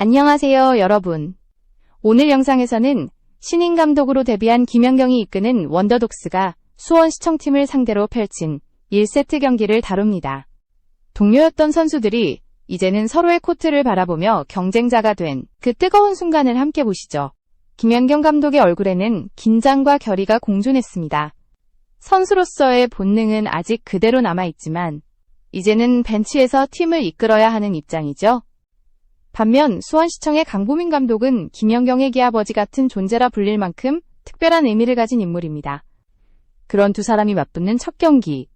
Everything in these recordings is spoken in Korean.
안녕하세요, 여러분. 오늘 영상에서는 신인 감독으로 데뷔한 김연경이 이끄는 원더독스가 수원시청팀을 상대로 펼친 1세트 경기를 다룹니다. 동료였던 선수들이 이제는 서로의 코트를 바라보며 경쟁자가 된 그 뜨거운 순간을 함께 보시죠. 김연경 감독의 얼굴에는 긴장과 결의가 공존했습니다. 선수로서의 본능은 아직 그대로 남아있지만 이제는 벤치에서 팀을 이끌어야 하는 입장이죠. 반면 수원시청의 강보민 감독은 김연경의 기아버지 같은 존재라 불릴 만큼 특별한 의미를 가진 인물입니다. 그런 두 사람이 맞붙는 첫 경기.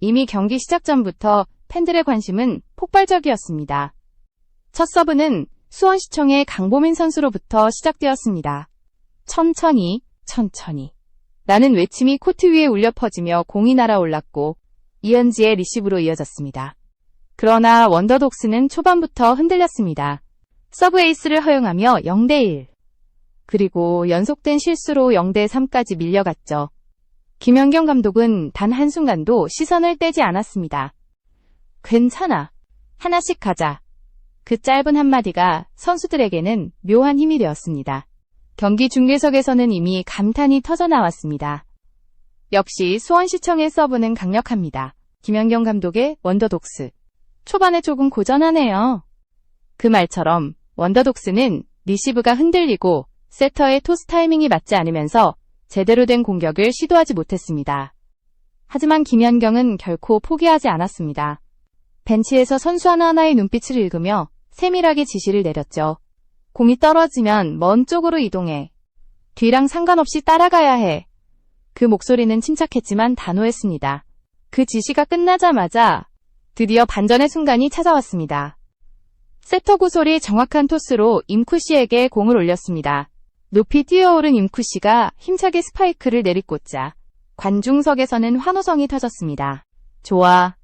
이미 경기 시작 전부터 팬들의 관심은 폭발적이었습니다. 첫 서브는 수원시청의 강보민 선수로부터 시작되었습니다. 천천히, 천천히. 라는 외침이 코트 위에 울려 퍼지며 공이 날아올랐고 이현지의 리시브로 이어졌습니다. 그러나 원더독스는 초반부터 흔들렸습니다. 서브 에이스를 허용하며 0대1. 그리고 연속된 실수로 0대3까지 밀려갔죠. 김연경 감독은 단 한순간도 시선을 떼지 않았습니다. 괜찮아. 하나씩 가자. 그 짧은 한마디가 선수들에게는 묘한 힘이 되었습니다. 경기 중계석에서는 이미 감탄이 터져나왔습니다. 역시 수원시청의 서브는 강력합니다. 김연경 감독의 원더독스. 초반에 조금 고전하네요. 그 말처럼 원더독스는 리시브가 흔들리고 세터의 토스 타이밍이 맞지 않으면서 제대로 된 공격을 시도하지 못했습니다. 하지만 김연경은 결코 포기하지 않았습니다. 벤치에서 선수 하나하나의 눈빛을 읽으며 세밀하게 지시를 내렸죠. 공이 떨어지면 먼 쪽으로 이동해. 뒤랑 상관없이 따라가야 해. 그 목소리는 침착했지만 단호했습니다. 그 지시가 끝나자마자 드디어 반전의 순간이 찾아왔습니다. 세터 구솔이 정확한 토스로 임쿠시에게 공을 올렸습니다. 높이 뛰어오른 임쿠시가 힘차게 스파이크를 내리꽂자 관중석에서는 환호성이 터졌습니다. 좋아.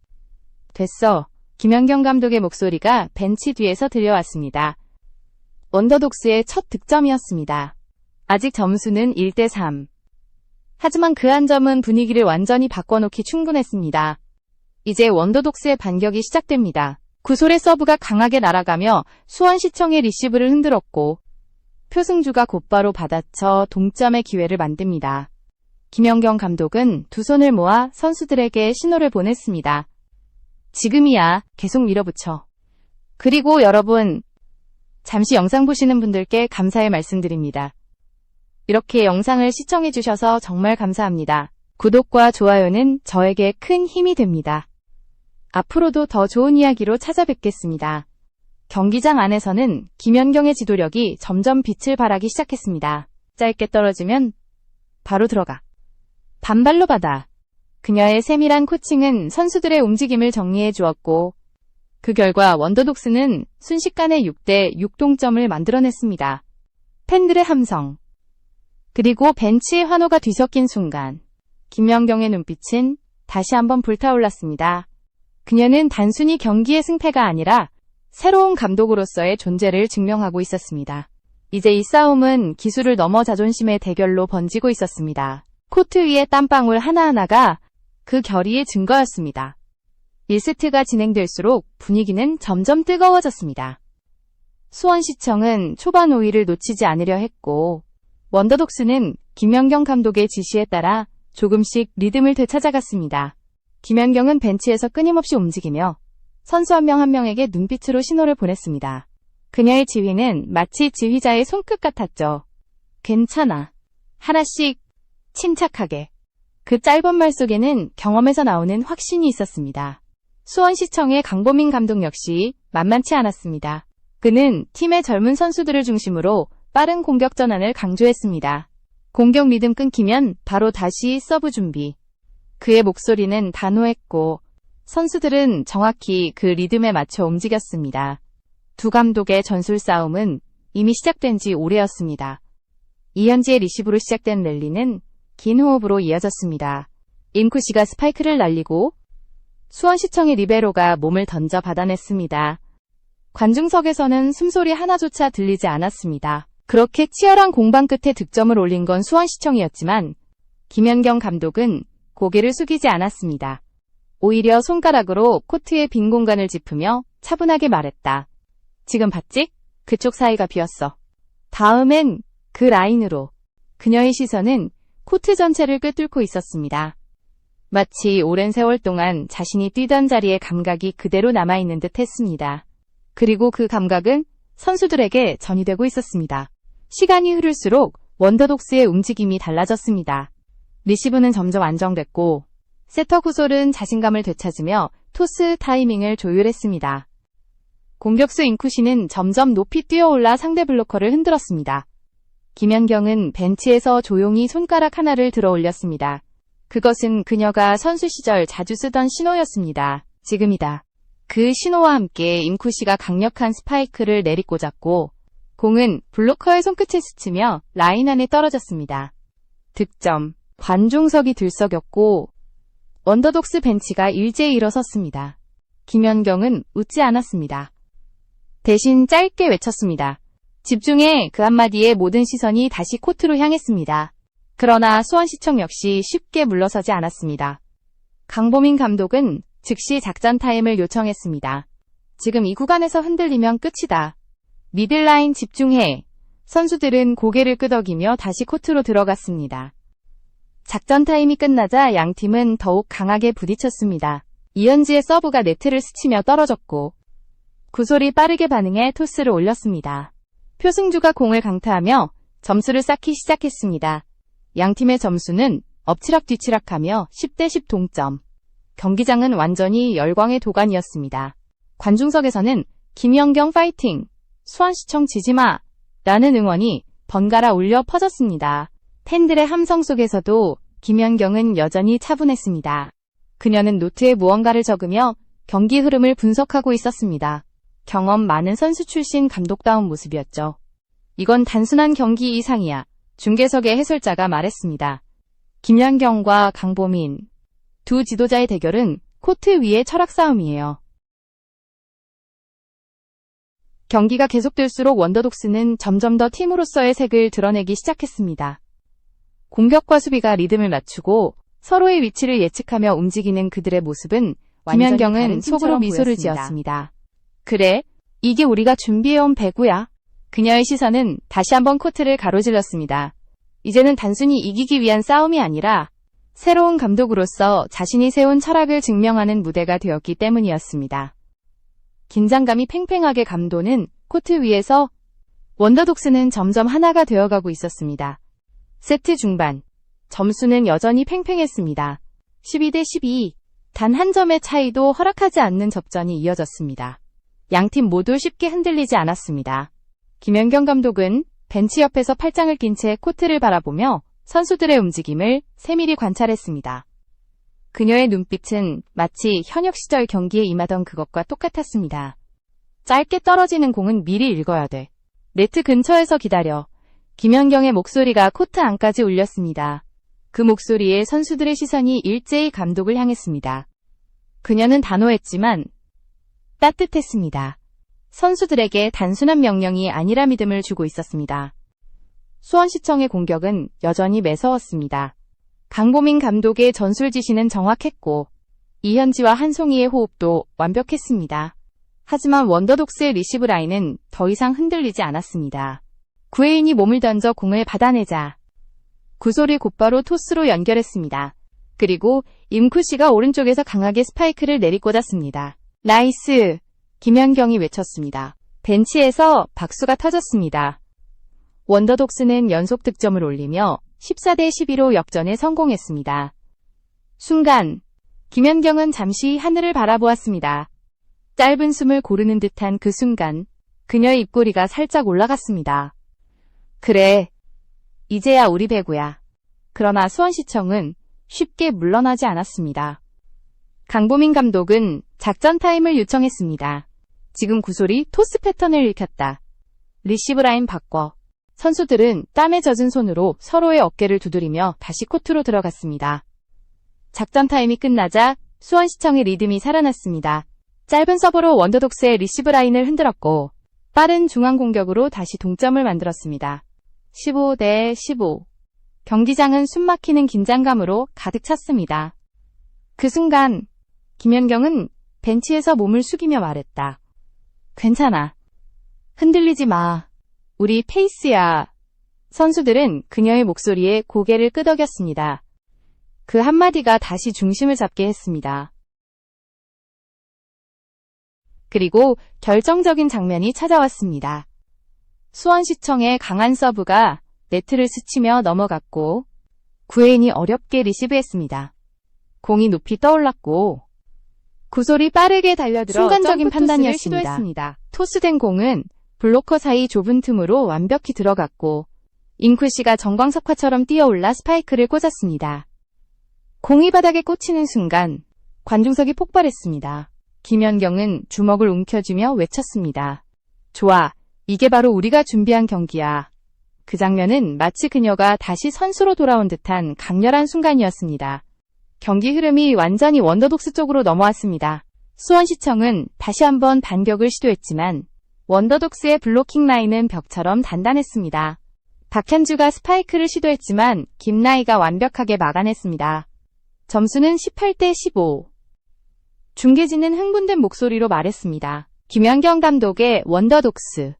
됐어. 김연경 감독의 목소리가 벤치 뒤에서 들려왔습니다. 원더독스의 첫 득점이었습니다. 아직 점수는 1대3. 하지만 그 한 점은 분위기를 완전히 바꿔놓기 충분했습니다. 이제 원더독스의 반격이 시작됩니다. 구솔의 서브가 강하게 날아가며 수원시청의 리시브를 흔들었고 표승주가 곧바로 받아쳐 동점의 기회를 만듭니다. 김연경 감독은 두 손을 모아 선수들에게 신호를 보냈습니다. 지금이야. 계속 밀어붙여. 그리고 여러분, 잠시 영상 보시는 분들께 감사의 말씀드립니다. 이렇게 영상을 시청해주셔서 정말 감사합니다. 구독과 좋아요는 저에게 큰 힘이 됩니다. 앞으로도 더 좋은 이야기로 찾아뵙겠습니다. 경기장 안에서는 김연경의 지도력이 점점 빛을 발하기 시작했습니다. 짧게 떨어지면 바로 들어가. 반발로 받아. 그녀의 세밀한 코칭은 선수들의 움직임을 정리해 주었고, 그 결과 원더독스는 순식간에 6대 6동점을 만들어냈습니다. 팬들의 함성. 그리고 벤치의 환호가 뒤섞인 순간, 김연경의 눈빛은 다시 한번 불타올랐습니다. 그녀는 단순히 경기의 승패가 아니라 새로운 감독으로서의 존재를 증명하고 있었습니다. 이제 이 싸움은 기술을 넘어 자존심의 대결로 번지고 있었습니다. 코트 위의 땀방울 하나하나가 그 결의의 증거였습니다. 1세트가 진행될수록 분위기는 점점 뜨거워졌습니다. 수원시청은 초반 5위를 놓치지 않으려 했고, 원더독스는 김연경 감독의 지시에 따라 조금씩 리듬을 되찾아갔습니다. 김연경은 벤치에서 끊임없이 움직이며 선수 한 명 한 명에게 눈빛으로 신호를 보냈습니다. 그녀의 지휘는 마치 지휘자의 손끝 같았죠. 괜찮아. 하나씩 침착하게. 그 짧은 말 속에는 경험에서 나오는 확신이 있었습니다. 수원시청의 강보민 감독 역시 만만치 않았습니다. 그는 팀의 젊은 선수들을 중심으로 빠른 공격 전환을 강조했습니다. 공격 리듬 끊기면 바로 다시 서브 준비. 그의 목소리는 단호했고 선수들은 정확히 그 리듬에 맞춰 움직였습니다. 두 감독의 전술 싸움은 이미 시작된 지 오래였습니다. 이현지의 리시브로 시작된 랠리는 긴 호흡으로 이어졌습니다. 임쿠시가 스파이크를 날리고 수원시청의 리베로가 몸을 던져 받아냈습니다. 관중석에서는 숨소리 하나조차 들리지 않았습니다. 그렇게 치열한 공방 끝에 득점을 올린 건 수원시청이었지만 김연경 감독은 고개를 숙이지 않았습니다. 오히려 손가락으로 코트의 빈 공간을 짚으며 차분하게 말했다. 지금 봤지? 그쪽 사이가 비었어. 다음엔 그 라인으로. 그녀의 시선은 코트 전체를 꿰뚫고 있었습니다. 마치 오랜 세월 동안 자신이 뛰던 자리의 감각이 그대로 남아있는 듯 했습니다. 그리고 그 감각은 선수들에게 전이되고 있었습니다. 시간이 흐를수록 원더독스의 움직임이 달라졌습니다. 리시브는 점점 안정됐고 세터 구솔은 자신감을 되찾으며 토스 타이밍을 조율했습니다. 공격수 인쿠시는 점점 높이 뛰어올라 상대 블로커를 흔들었습니다. 김연경은 벤치에서 조용히 손가락 하나를 들어 올렸습니다. 그것은 그녀가 선수 시절 자주 쓰던 신호였습니다. 지금이다. 그 신호와 함께 인쿠시가 강력한 스파이크를 내리꽂았고 공은 블로커의 손끝에 스치며 라인 안에 떨어졌습니다. 득점. 관중석이 들썩였고 원더독스 벤치가 일제히 일어섰습니다. 김연경은 웃지 않았습니다. 대신 짧게 외쳤습니다. 집중해 그 한마디에 모든 시선이 다시 코트로 향했습니다. 그러나 수원시청 역시 쉽게 물러서지 않았습니다. 강보민 감독은 즉시 작전 타임을 요청했습니다. 지금 이 구간에서 흔들리면 끝이다. 미들라인 집중해. 선수들은 고개를 끄덕이며 다시 코트로 들어갔습니다. 작전 타임이 끝나자 양 팀은 더욱 강하게 부딪혔습니다. 이현지의 서브가 네트를 스치며 떨어졌고 구솔이 빠르게 반응해 토스를 올렸습니다. 표승주가 공을 강타하며 점수를 쌓기 시작했습니다. 양 팀의 점수는 엎치락 뒤치락하며 10대 10 동점. 경기장은 완전히 열광의 도가니였습니다. 관중석에서는 김연경 파이팅! 수원시청 지지마! 라는 응원이 번갈아 울려 퍼졌습니다. 팬들의 함성 속에서도 김연경은 여전히 차분했습니다. 그녀는 노트에 무언가를 적으며 경기 흐름을 분석하고 있었습니다. 경험 많은 선수 출신 감독다운 모습이었죠. 이건 단순한 경기 이상이야. 중계석의 해설자가 말했습니다. 김연경과 강보민. 두 지도자의 대결은 코트 위의 철학 싸움이에요. 경기가 계속될수록 원더독스는 점점 더 팀으로서의 색을 드러내기 시작했습니다. 공격과 수비가 리듬을 맞추고 서로의 위치를 예측하며 움직이는 그들의 모습은 김연경은 속으로 미소를 지었습니다. 그래, 이게 우리가 준비해온 배구야. 그녀의 시선은 다시 한번 코트를 가로질렀습니다. 이제는 단순히 이기기 위한 싸움이 아니라 새로운 감독으로서 자신이 세운 철학을 증명하는 무대가 되었기 때문이었습니다. 긴장감이 팽팽하게 감도는 코트 위에서 원더독스는 점점 하나가 되어가고 있었습니다. 세트 중반. 점수는 여전히 팽팽했습니다. 12대 12. 단 한 점의 차이도 허락하지 않는 접전이 이어졌습니다. 양팀 모두 쉽게 흔들리지 않았습니다. 김연경 감독은 벤치 옆에서 팔짱을 낀 채 코트를 바라보며 선수들의 움직임을 세밀히 관찰했습니다. 그녀의 눈빛은 마치 현역 시절 경기에 임하던 그것과 똑같았습니다. 짧게 떨어지는 공은 미리 읽어야 돼. 네트 근처에서 기다려. 김연경의 목소리가 코트 안까지 울렸습니다. 그 목소리에 선수들의 시선이 일제히 감독을 향했습니다. 그녀는 단호했지만 따뜻했습니다. 선수들에게 단순한 명령이 아니라 믿음을 주고 있었습니다. 수원시청의 공격은 여전히 매서웠습니다. 강보민 감독의 전술 지시는 정확했고 이현지와 한송이의 호흡도 완벽했습니다. 하지만 원더독스의 리시브 라인은 더 이상 흔들리지 않았습니다. 구혜인이 몸을 던져 공을 받아내자 구솔이 곧바로 토스로 연결했습니다. 그리고 임쿠 씨가 오른쪽에서 강하게 스파이크를 내리꽂았습니다. 나이스! 김현경이 외쳤습니다. 벤치에서 박수가 터졌습니다. 원더독스는 연속 득점을 올리며 14대 12로 역전에 성공했습니다. 순간 김연경은 잠시 하늘을 바라보았습니다. 짧은 숨을 고르는 듯한 그 순간 그녀의 입꼬리가 살짝 올라갔습니다. 그래, 이제야 우리 배구야. 그러나 수원시청은 쉽게 물러나지 않았습니다. 강보민 감독은 작전 타임을 요청했습니다. 지금 구솔이 토스 패턴을 읽혔다. 리시브 라인 바꿔. 선수들은 땀에 젖은 손으로 서로의 어깨를 두드리며 다시 코트로 들어갔습니다. 작전 타임이 끝나자 수원시청의 리듬이 살아났습니다. 짧은 서브로 원더독스의 리시브 라인을 흔들었고 빠른 중앙 공격으로 다시 동점을 만들었습니다. 15대 15. 경기장은 숨막히는 긴장감으로 가득 찼습니다. 그 순간 김연경은 벤치에서 몸을 숙이며 말했다. 괜찮아. 흔들리지 마. 우리 페이스야. 선수들은 그녀의 목소리에 고개를 끄덕였습니다. 그 한마디가 다시 중심을 잡게 했습니다. 그리고 결정적인 장면이 찾아왔습니다. 수원시청의 강한 서브가 네트를 스치며 넘어갔고 구혜인이 어렵게 리시브했습니다. 공이 높이 떠올랐고 구솔이 빠르게 달려들어 순간적인 판단이었습니다. 시도했습니다. 토스된 공은 블로커 사이 좁은 틈으로 완벽히 들어갔고 잉쿨씨가 정광석화처럼 뛰어올라 스파이크를 꽂았습니다. 공이 바닥에 꽂히는 순간 관중석이 폭발했습니다. 김연경은 주먹을 움켜쥐며 외쳤습니다. 좋아, 이게 바로 우리가 준비한 경기야. 그 장면은 마치 그녀가 다시 선수로 돌아온 듯한 강렬한 순간이었습니다. 경기 흐름이 완전히 원더독스 쪽으로 넘어왔습니다. 수원시청은 다시 한번 반격을 시도했지만 원더독스의 블로킹 라인은 벽처럼 단단했습니다. 박현주가 스파이크를 시도했지만 김나이가 완벽하게 막아냈습니다. 점수는 18대 15. 중계진은 흥분된 목소리로 말했습니다. 김연경 감독의 원더독스.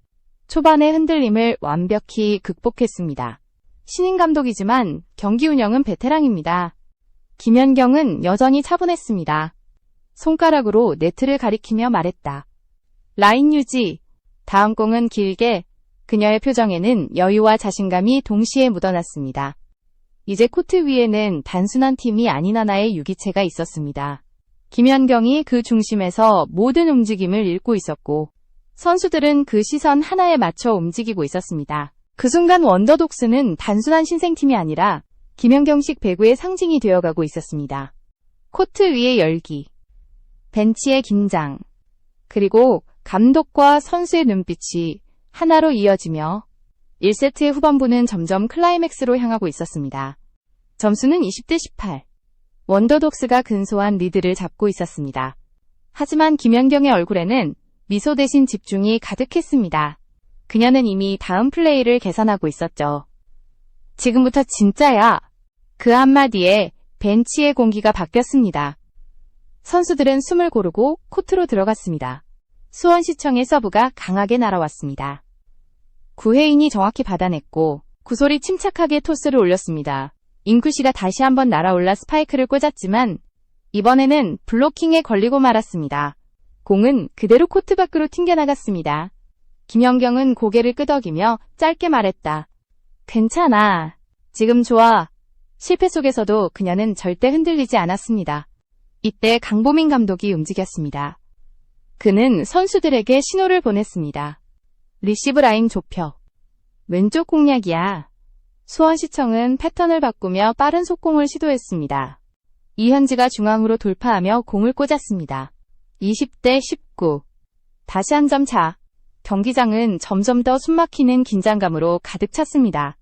초반의 흔들림을 완벽히 극복했습니다. 신인 감독이지만 경기 운영은 베테랑입니다. 김연경은 여전히 차분했습니다. 손가락으로 네트를 가리키며 말했다. 라인 유지. 다음 공은 길게. 그녀의 표정에는 여유와 자신감이 동시에 묻어났습니다. 이제 코트 위에는 단순한 팀이 아닌 하나의 유기체가 있었습니다. 김연경이 그 중심에서 모든 움직임을 읽고 있었고, 선수들은 그 시선 하나에 맞춰 움직이고 있었습니다. 그 순간 원더독스는 단순한 신생팀이 아니라 김연경식 배구의 상징이 되어가고 있었습니다. 코트 위의 열기, 벤치의 긴장, 그리고 감독과 선수의 눈빛이 하나로 이어지며 1세트의 후반부는 점점 클라이맥스로 향하고 있었습니다. 점수는 20대 18. 원더독스가 근소한 리드를 잡고 있었습니다. 하지만 김연경의 얼굴에는 미소 대신 집중이 가득했습니다. 그녀는 이미 다음 플레이를 계산하고 있었죠. 지금부터 진짜야. 그 한마디에 벤치의 공기가 바뀌었습니다. 선수들은 숨을 고르고 코트로 들어갔습니다. 수원시청의 서브가 강하게 날아왔습니다. 구혜인이 정확히 받아냈고 구솔이 침착하게 토스를 올렸습니다. 잉쿠시가 다시 한번 날아올라 스파이크를 꽂았지만 이번에는 블로킹에 걸리고 말았습니다. 공은 그대로 코트 밖으로 튕겨나갔습니다. 김연경은 고개를 끄덕이며 짧게 말했다. 괜찮아. 지금 좋아. 실패 속에서도 그녀는 절대 흔들리지 않았습니다. 이때 강보민 감독이 움직였습니다. 그는 선수들에게 신호를 보냈습니다. 리시브 라인 좁혀. 왼쪽 공략이야. 수원시청은 패턴을 바꾸며 빠른 속공을 시도했습니다. 이현지가 중앙으로 돌파하며 공을 꽂았습니다. 20대 19. 다시 한 점 차. 경기장은 점점 더 숨막히는 긴장감으로 가득 찼습니다.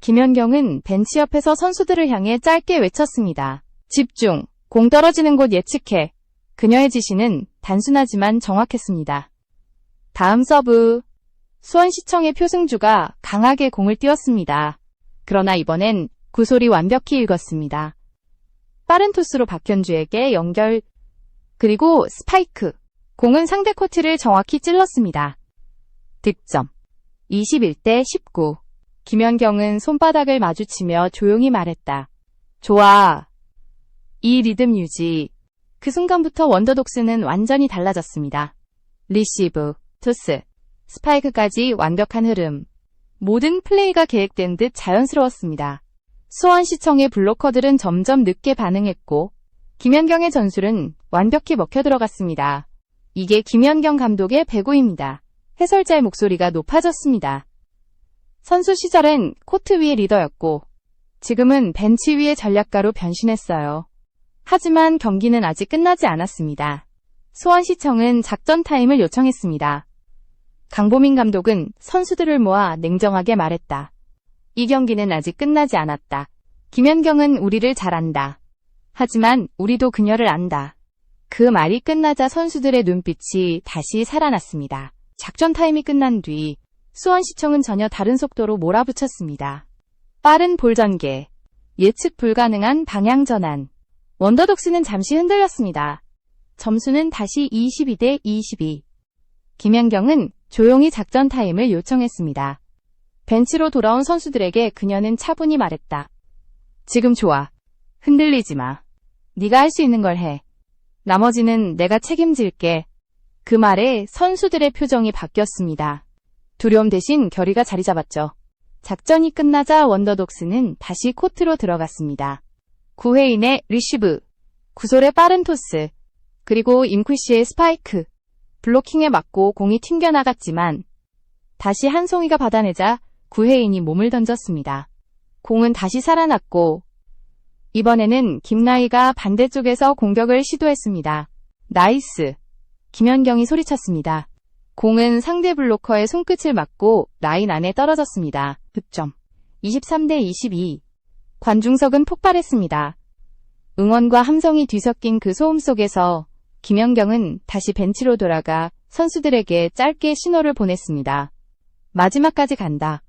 김연경은 벤치 옆에서 선수들을 향해 짧게 외쳤습니다. 집중. 공 떨어지는 곳 예측해. 그녀의 지시는 단순하지만 정확했습니다. 다음 서브. 수원시청의 표승주가 강하게 공을 띄웠습니다. 그러나 이번엔 구솔이 완벽히 읽었습니다. 빠른 토스로 박현주에게 연결, 그리고 스파이크. 공은 상대 코트를 정확히 찔렀습니다. 득점. 21대 19. 김연경은 손바닥을 마주치며 조용히 말했다. 좋아. 이 리듬 유지. 그 순간부터 원더독스는 완전히 달라졌습니다. 리시브, 토스, 스파이크까지 완벽한 흐름. 모든 플레이가 계획된 듯 자연스러웠습니다. 수원시청의 블로커들은 점점 늦게 반응했고, 김연경의 전술은 완벽히 먹혀 들어갔습니다. 이게 김연경 감독의 배구입니다. 해설자의 목소리가 높아졌습니다. 선수 시절엔 코트 위의 리더였고, 지금은 벤치 위의 전략가로 변신했어요. 하지만 경기는 아직 끝나지 않았습니다. 수원시청은 작전 타임을 요청했습니다. 강보민 감독은 선수들을 모아 냉정하게 말했다. 이 경기는 아직 끝나지 않았다. 김연경은 우리를 잘 안다. 하지만 우리도 그녀를 안다. 그 말이 끝나자 선수들의 눈빛이 다시 살아났습니다. 작전 타임이 끝난 뒤 수원시청은 전혀 다른 속도로 몰아붙였습니다. 빠른 볼 전개, 예측 불가능한 방향 전환. 원더독스는 잠시 흔들렸습니다. 점수는 다시 22대 22. 김연경은 조용히 작전 타임을 요청했습니다. 벤치로 돌아온 선수들에게 그녀는 차분히 말했다. 지금 좋아. 흔들리지 마. 네가 할 수 있는 걸 해. 나머지는 내가 책임질게. 그 말에 선수들의 표정이 바뀌었습니다. 두려움 대신 결의가 자리 잡았죠. 작전이 끝나자 원더독스는 다시 코트로 들어갔습니다. 구회인의 리시브, 구솔의 빠른 토스, 그리고 임쿠시의 스파이크, 블로킹에 맞고 공이 튕겨나갔지만 다시 한송이가 받아내자 구혜인이 몸을 던졌습니다. 공은 다시 살아났고 이번에는 김나희가 반대쪽에서 공격을 시도했습니다. 나이스! 김연경이 소리쳤습니다. 공은 상대 블로커의 손끝을 맞고 라인 안에 떨어졌습니다. 득점. 23대 22. 관중석은 폭발했습니다. 응원과 함성이 뒤섞인 그 소음 속에서 김연경은 다시 벤치로 돌아가 선수들에게 짧게 신호를 보냈습니다. 마지막까지 간다.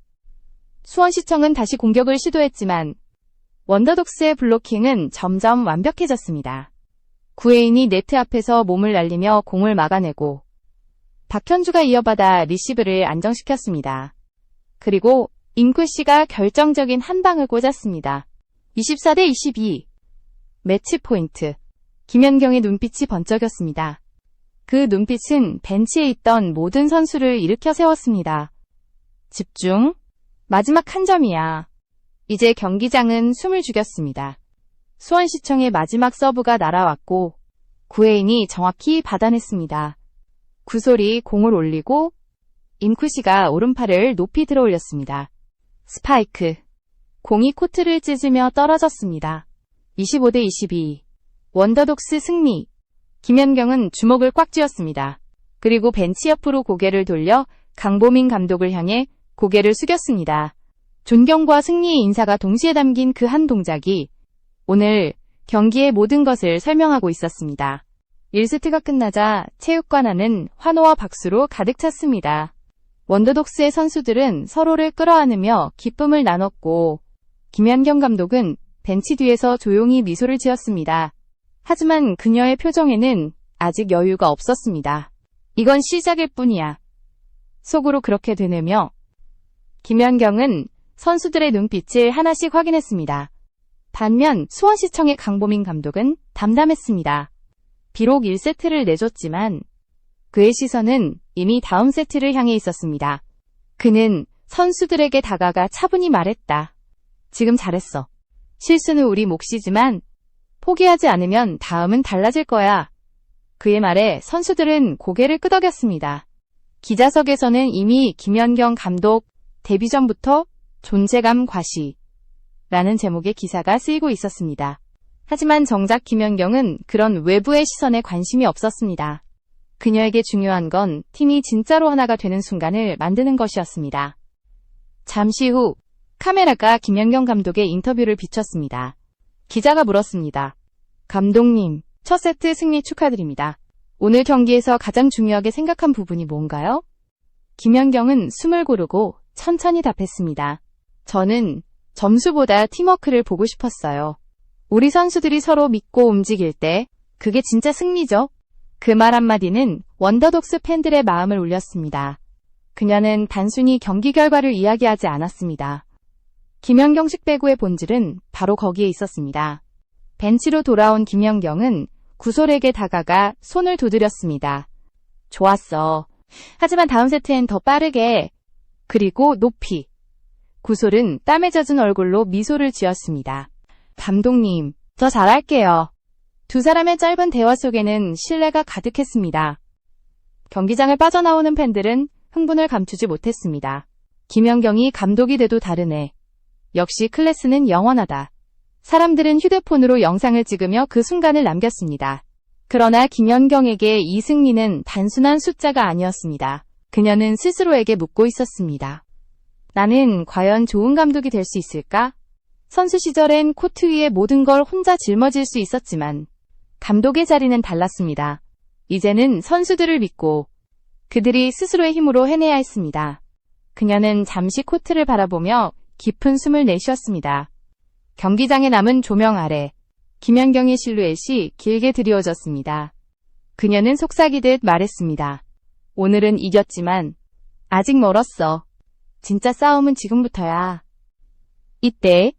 수원시청은 다시 공격을 시도했지만 원더독스의 블로킹은 점점 완벽해졌습니다. 구혜인이 네트 앞에서 몸을 날리며 공을 막아내고 박현주가 이어받아 리시브를 안정시켰습니다. 그리고 잉쿠 씨가 결정적인 한 방을 꽂았습니다. 24대 22. 매치 포인트. 김연경의 눈빛이 번쩍였습니다. 그 눈빛은 벤치에 있던 모든 선수를 일으켜 세웠습니다. 집중. 마지막 한 점이야. 이제 경기장은 숨을 죽였습니다. 수원시청의 마지막 서브가 날아왔고 구혜인이 정확히 받아냈습니다. 구솔이 공을 올리고 임쿠시가 오른팔을 높이 들어 올렸습니다. 스파이크. 공이 코트를 찢으며 떨어졌습니다. 25대 22. 원더독스 승리. 김연경은 주먹을 꽉 쥐었습니다. 그리고 벤치 옆으로 고개를 돌려 강보민 감독을 향해 고개를 숙였습니다. 존경과 승리의 인사가 동시에 담긴 그 한 동작이 오늘 경기의 모든 것을 설명하고 있었습니다. 1세트가 끝나자 체육관 안은 환호와 박수로 가득 찼습니다. 원더독스의 선수들은 서로를 끌어안으며 기쁨을 나눴고 김연경 감독은 벤치 뒤에서 조용히 미소를 지었습니다. 하지만 그녀의 표정에는 아직 여유가 없었습니다. 이건 시작일 뿐이야. 속으로 그렇게 되뇌며 김연경은 선수들의 눈빛을 하나씩 확인했습니다. 반면 수원시청의 강보민 감독은 담담했습니다. 비록 1세트를 내줬지만 그의 시선은 이미 다음 세트를 향해 있었습니다. 그는 선수들에게 다가가 차분히 말했다. 지금 잘했어. 실수는 우리 몫이지만 포기하지 않으면 다음은 달라질 거야. 그의 말에 선수들은 고개를 끄덕였습니다. 기자석에서는 이미 김연경 감독 데뷔 전부터 존재감 과시 라는 제목의 기사가 쓰이고 있었습니다. 하지만 정작 김연경은 그런 외부의 시선에 관심이 없었습니다. 그녀에게 중요한 건 팀이 진짜로 하나가 되는 순간을 만드는 것이었습니다. 잠시 후 카메라가 김연경 감독의 인터뷰를 비췄습니다. 기자가 물었습니다. 감독님, 첫 세트 승리 축하드립니다. 오늘 경기에서 가장 중요하게 생각한 부분이 뭔가요? 김연경은 숨을 고르고 천천히 답했습니다. 저는 점수보다 팀워크를 보고 싶었어요. 우리 선수들이 서로 믿고 움직일 때 그게 진짜 승리죠. 그 말 한마디는 원더독스 팬들의 마음을 울렸습니다. 그녀는 단순히 경기 결과를 이야기하지 않았습니다. 김연경식 배구의 본질은 바로 거기에 있었습니다. 벤치로 돌아온 김연경은 구솔에게 다가가 손을 두드렸습니다. 좋았어. 하지만 다음 세트엔 더 빠르게, 그리고 높이. 구솔은 땀에 젖은 얼굴로 미소를 지었습니다. 감독님, 더 잘할게요. 두 사람의 짧은 대화 속에는 신뢰가 가득했습니다. 경기장을 빠져나오는 팬들은 흥분을 감추지 못했습니다. 김연경이 감독이 돼도 다르네. 역시 클래스는 영원하다. 사람들은 휴대폰으로 영상을 찍으며 그 순간을 남겼습니다. 그러나 김연경에게 이 승리는 단순한 숫자가 아니었습니다. 그녀는 스스로에게 묻고 있었습니다. 나는 과연 좋은 감독이 될 수 있을까? 선수 시절엔 코트 위에 모든 걸 혼자 짊어질 수 있었지만 감독의 자리는 달랐습니다. 이제는 선수들을 믿고 그들이 스스로의 힘으로 해내야 했습니다. 그녀는 잠시 코트를 바라보며 깊은 숨을 내쉬었습니다. 경기장에 남은 조명 아래 김연경의 실루엣이 길게 드리워졌습니다. 그녀는 속삭이듯 말했습니다. 오늘은 이겼지만 아직 멀었어. 진짜 싸움은 지금부터야. 이때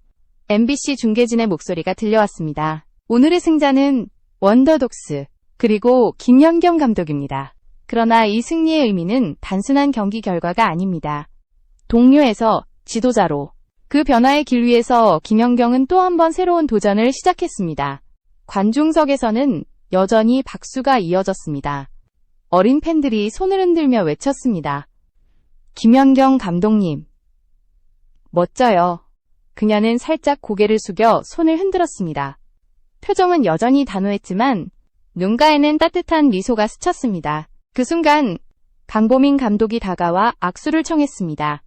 MBC 중계진의 목소리가 들려왔습니다. 오늘의 승자는 원더독스 그리고 김연경 감독입니다. 그러나 이 승리의 의미는 단순한 경기 결과가 아닙니다. 동료에서 지도자로 그 변화의 길 위에서 김연경은 또 한 번 새로운 도전을 시작했습니다. 관중석에서는 여전히 박수가 이어졌습니다. 어린 팬들이 손을 흔들며 외쳤습니다. 김연경 감독님. 멋져요. 그녀는 살짝 고개를 숙여 손을 흔들었습니다. 표정은 여전히 단호했지만 눈가에는 따뜻한 미소가 스쳤습니다. 그 순간 강보민 감독이 다가와 악수를 청했습니다.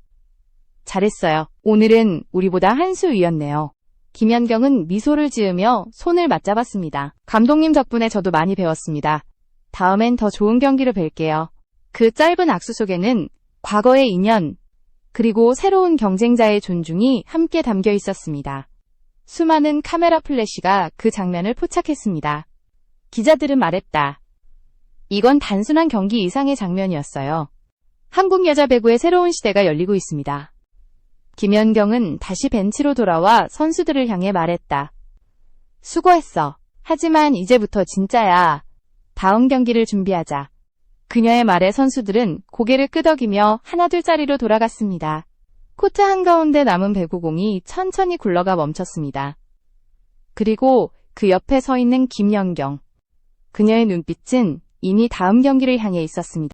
잘했어요. 오늘은 우리보다 한 수 위였네요. 김연경은 미소를 지으며 손을 맞잡았습니다. 감독님 덕분에 저도 많이 배웠습니다. 다음엔 더 좋은 경기를 뵐게요. 그 짧은 악수 속에는 과거의 인연, 그리고 새로운 경쟁자의 존중이 함께 담겨 있었습니다. 수많은 카메라 플래시가 그 장면을 포착했습니다. 기자들은 말했다. 이건 단순한 경기 이상의 장면이었어요. 한국 여자 배구의 새로운 시대가 열리고 있습니다. 김연경은 다시 벤치로 돌아와 선수들을 향해 말했다. 수고했어. 하지만 이제부터 진짜야. 다음 경기를 준비하자. 그녀의 말에 선수들은 고개를 끄덕이며 하나둘 자리로 돌아갔습니다. 코트 한가운데 남은 배구공이 천천히 굴러가 멈췄습니다. 그리고 그 옆에 서 있는 김연경. 그녀의 눈빛은 이미 다음 경기를 향해 있었습니다.